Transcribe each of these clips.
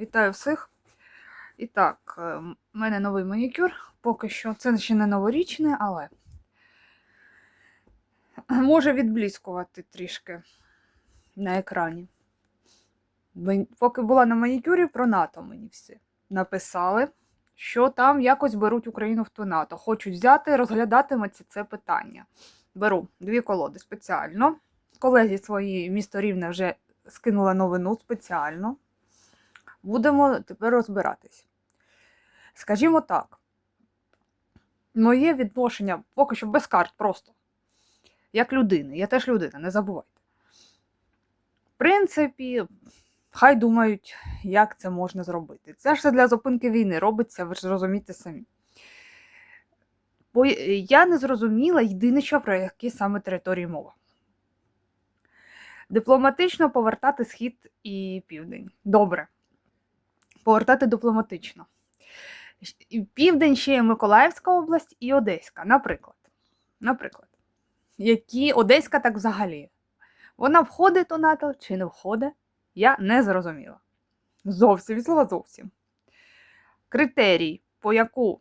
Вітаю всіх. І так, е, в мене новий манікюр. Поки що це ще не новорічне, але може відблискувати трішки на екрані. Поки була на манікюрі, про НАТО мені всі написали, що там якось беруть Україну в ту НАТО. Хочуть взяти, розглядатиметься це питання. Беру дві колоди спеціально. Колезі свої місто Рівне вже скинула новину спеціально. Будемо тепер розбиратись. Скажімо так, моє відношення поки що без карт просто. Як людини. Я теж людина, не забувайте. В принципі, хай думають, як це можна зробити. Це ж для зупинки війни робиться, ви ж зрозумієте самі. Бо я не зрозуміла єдине, що про які саме території мова. Дипломатично повертати схід і південь. Добре. Повертати дипломатично. Південь ще є Миколаївська область і Одеська, наприклад. Наприклад. Які Одеська так взагалі. Вона входить до НАТО чи не входить, я не зрозуміла. Зовсім від слова зовсім. Критерій, по яку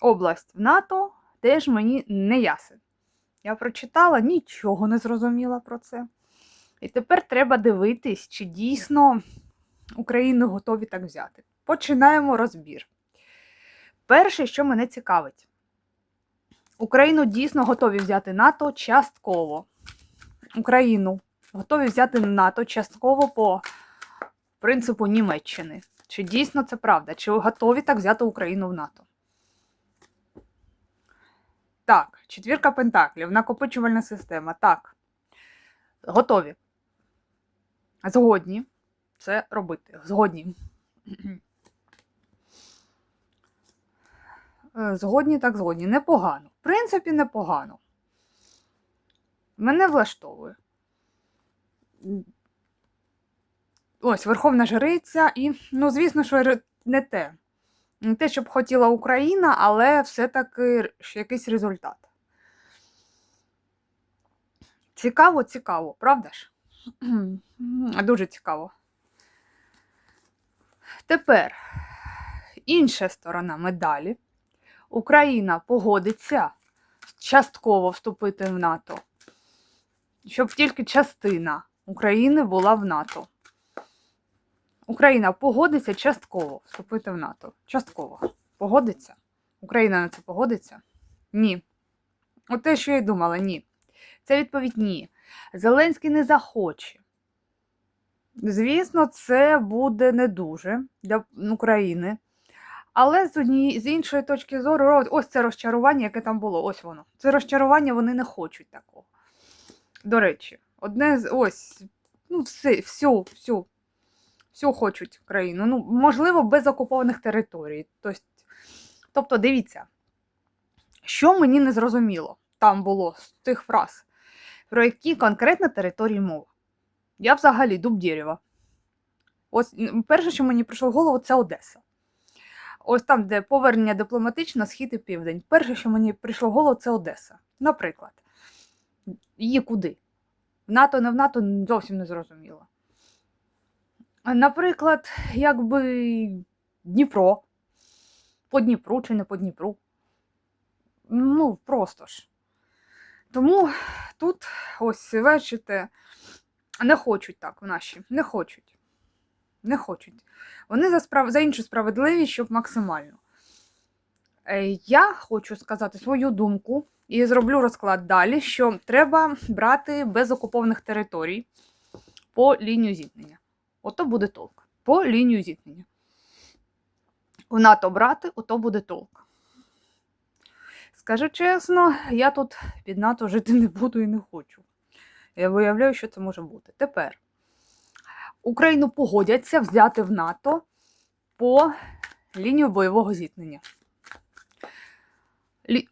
область в НАТО, теж мені не ясен. Я прочитала, нічого не зрозуміла про це. І тепер треба дивитись, чи дійсно Україну готові так взяти. Починаємо розбір. Перше, що мене цікавить, Україну дійсно готові взяти НАТО частково. Україну готові взяти НАТО частково по принципу Німеччини. Чи дійсно це правда? Чи готові так взяти Україну в НАТО? Так, четвірка пентаклів, накопичувальна система. Так. Готові. Згодні це робити. Згодні. Е, Згодні, так згодні. Непогано. В принципі, непогано. Мене влаштовує. Ось, Верховна Жриця і, ну, звісно, що не те. Не те, щоб хотіла Україна, але все-таки якийсь результат. Цікаво, цікаво, правда ж? Дуже цікаво. Тепер інша сторона медалі. Україна погодиться частково вступити в НАТО, щоб тільки частина України була в НАТО. Україна погодиться частково вступити в НАТО. Частково. Погодиться? Україна на це погодиться? Ні. От те, що я й думала, ні. Це відповідь ні. Зеленський не захоче. Звісно, це буде не дуже для України. Але з однієї з іншої точки зору, ось це розчарування, яке там було. Ось воно. Це розчарування вони не хочуть такого. До речі, одне з ось, ну, все, всю, всю, всю хочуть країну. Ну, можливо, без окупованих територій. Тобто, дивіться, що мені не зрозуміло там було з тих фраз, про які конкретно території мова. Я взагалі дуб дерева. Ось перше, що мені прийшло в голову, це Одеса. Ось там, де повернення дипломатично, схід і південь. Перше, що мені прийшло в голову, це Одеса. Наприклад, її куди? В НАТО, не в НАТО зовсім не зрозуміло. Наприклад, якби Дніпро. По Дніпру чи не по Дніпру. Ну, просто ж. Тому тут, ось, бачите, не хочуть так в наші, не хочуть. Не хочуть. Вони за, справ... за іншу справедливість, щоб максимально. Е, Я хочу сказати свою думку і зроблю розклад далі, що треба брати без окупованих територій по лінію зіткнення. Ото буде толк. По лінію зіткнення. В НАТО брати, ото буде толк. Скажу чесно, я тут під НАТО жити не буду і не хочу. Я виявляю, що це може бути. Тепер Україну погодяться взяти в НАТО по лінію бойового зіткнення.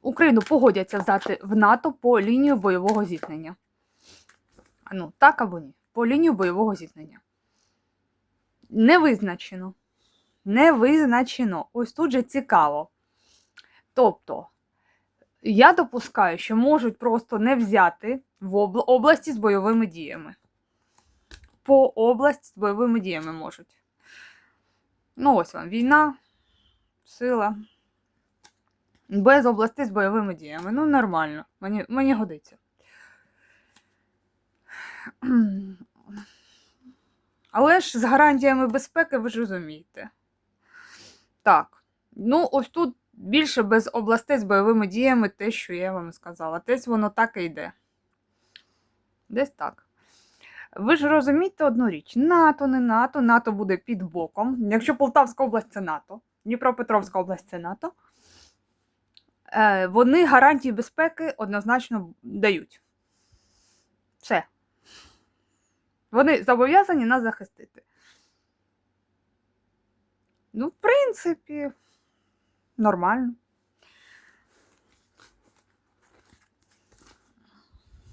Україну погодяться взяти в НАТО по лінію бойового зіткнення. Ну, так або ні. По лінію бойового зіткнення. Не визначено. Не визначено. Ось тут же цікаво. Тобто, я допускаю, що можуть просто не взяти в обл- області з бойовими діями. По області з бойовими діями можуть. Ну, ось вам війна, сила. Без областей з бойовими діями. Ну, нормально. Мені, мені годиться. Але ж з гарантіями безпеки ви ж розумієте. Так. Ну, ось тут більше без областей з бойовими діями те, що я вам сказала. Десь воно так і йде. Десь так. Ви ж розумієте одну річ: НАТО, не НАТО, НАТО буде під боком. Якщо Полтавська область це НАТО, Дніпропетровська область це НАТО, е, вони гарантії безпеки однозначно дають. Все. Вони зобов'язані нас захистити. Ну, в принципі, нормально.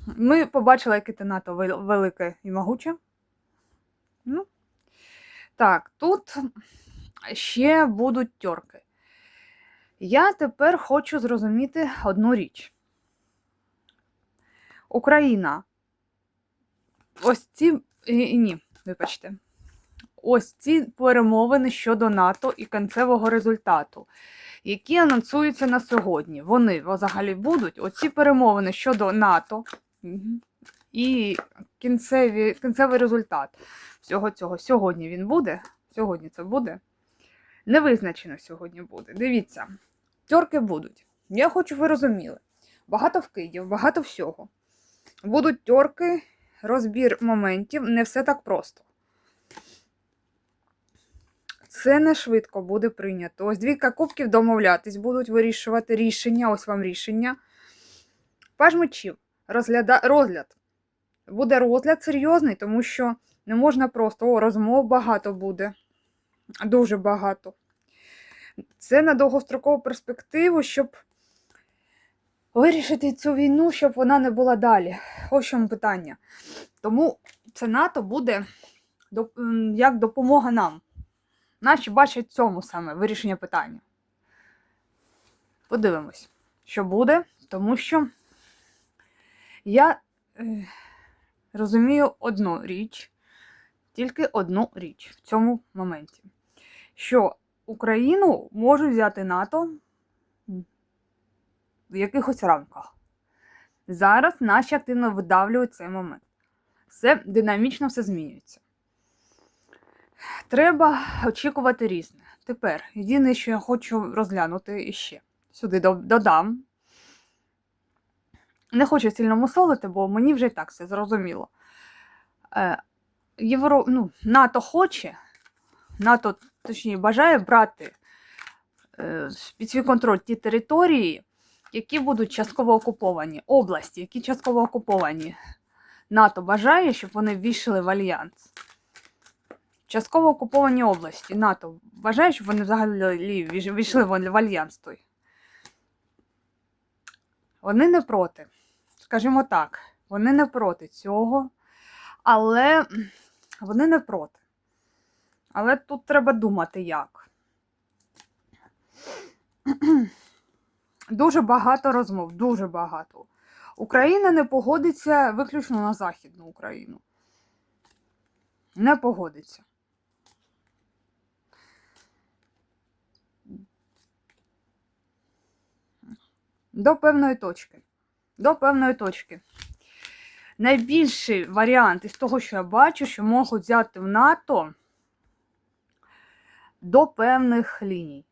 Ми побачили, яке те НАТО велике і могуче. Ну, так, тут ще будуть тьорки. Я тепер хочу зрозуміти одну річ. Україна. Ось ці. Ні, вибачте. Ось ці перемовини щодо НАТО і кінцевого результату, які анонсуються на сьогодні. Вони взагалі будуть. Оці перемовини щодо НАТО. І кінцеві, кінцевий результат всього цього. Сьогодні він буде. Сьогодні це буде. Не визначено сьогодні буде. Дивіться, тьорки будуть. Я хочу, ви розуміли. Багато вкидів, багато всього. Будуть тьорки, розбір моментів, не все так просто. Це не швидко буде прийнято. Ось двійка кубків домовлятись, будуть вирішувати рішення. Ось вам рішення. Паж мечів. Розгляда... Розгляд. Буде розгляд серйозний, тому що не можна просто о, розмов багато буде. Дуже багато. Це на довгострокову перспективу, щоб вирішити цю війну, щоб вона не була далі. Ось чому питання. Тому це НАТО буде як допомога нам. Наші бачать цьому саме вирішення питання. Подивимось, що буде, тому що я е, розумію одну річ, тільки одну річ в цьому моменті, що Україну може взяти НАТО в якихось рамках. Зараз наші активно видавлюють цей момент. Все динамічно все змінюється. Треба очікувати різне. Тепер, єдине, що я хочу розглянути іще. Сюди додам. Не хочу сильно мусолити, бо мені вже і так все зрозуміло. Е, Євро... ну, НАТО хоче, НАТО, точніше, бажає брати е, під свій контроль ті території, які будуть частково окуповані, області, які частково окуповані. НАТО бажає, щоб вони ввійшли в альянс. Частково окуповані області НАТО вважає, щоб вони взагалі війшли в альянс той. Вони не проти. Скажімо так, вони не проти цього, але вони не проти. Але тут треба думати як. Дуже багато розмов, дуже багато. Україна не погодиться виключно на Західну Україну. Не погодиться. До певної точки. До певної точки. Найбільший варіант із того, що я бачу, що можуть взяти в НАТО до певних ліній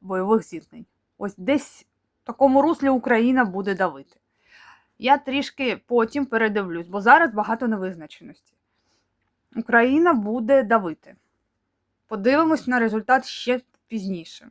бойових зіткнень. Ось десь в такому руслі Україна буде давити. Я трішки потім передивлюсь, бо зараз багато невизначеності. Україна буде давити. Подивимось на результат ще пізніше.